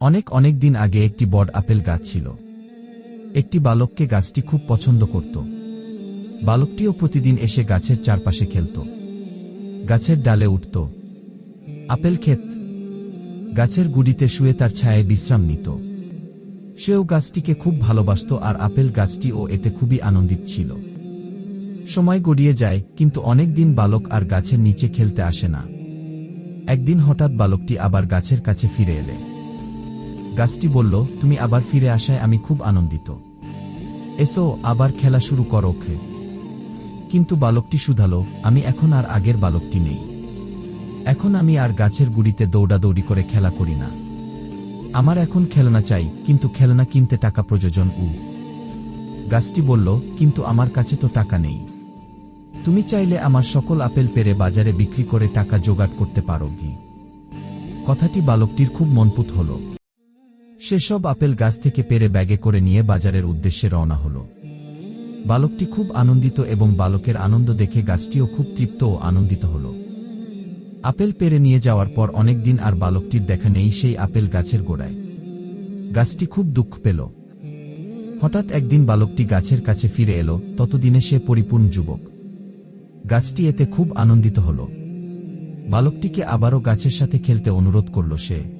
অনেক অনেক দিন আগে একটি বড আপেল গাছ ছিল। একটি বালককে গাছটি খুব পছন্দ করত। বালকটিও প্রতিদিন এসে গাছের চারপাশে খেলত। গাছের ডালে উঠত। আপেল ক্ষেত। গাছের গুড়িতে শুয়ে তার ছায়ায় বিশ্রাম নিত। সেও গাছটিকে খুব ভালোবাসত আর আপেল গাছটিও এতে খুবই আনন্দিত ছিল। সময় গড়িয়ে যায়, কিন্তু অনেক দিন বালক আর গাছের নিচে খেলতে আসে না। একদিন হঠাৎ বালকটি আবার গাছের কাছে ফিরে এলে। গাছটি বলল, তুমি আবার ফিরে আসায় আমি খুব আনন্দিত। এসো, আবার খেলা শুরু করো ওকে। কিন্তু বালকটি শুধালো, আমি এখন আর আগের বালকটি নেই। এখন আমি আর গাছের গুড়িতে দৌড়াদৌড়ি করে খেলা করি না। আমার এখন খেলনা চাই, কিন্তু খেলনা কিনতে টাকা প্রয়োজন উ। গাছটি বলল, কিন্তু আমার কাছে তো টাকা নেই। তুমি চাইলে আমার সকল আপেল পেরে বাজারে বিক্রি করে টাকা জোগাড় করতে পারো কি কথাটি বালকটির খুব মনপুত হল। সেসব আপেল গাছ থেকে পেরে ব্যাগে করে নিয়ে বাজারের উদ্দেশ্যে রওনা হল। বালকটি খুব আনন্দিত এবং বালকের আনন্দ দেখে গাছটিও খুব তৃপ্ত ও আনন্দিত হল। আপেল পেরে নিয়ে যাওয়ার পর অনেক দিন আর বালকটির দেখা নেই সেই আপেল গাছের গোড়ায়। গাছটি খুব দুঃখ পেল। হঠাৎ একদিন বালকটি গাছের কাছে ফিরে এলো, ততদিনে সে পরিপূর্ণ যুবক। গাছটি এতে খুব আনন্দিত হল। বালকটিকে আবারও গাছের সাথে খেলতে অনুরোধ করল সে।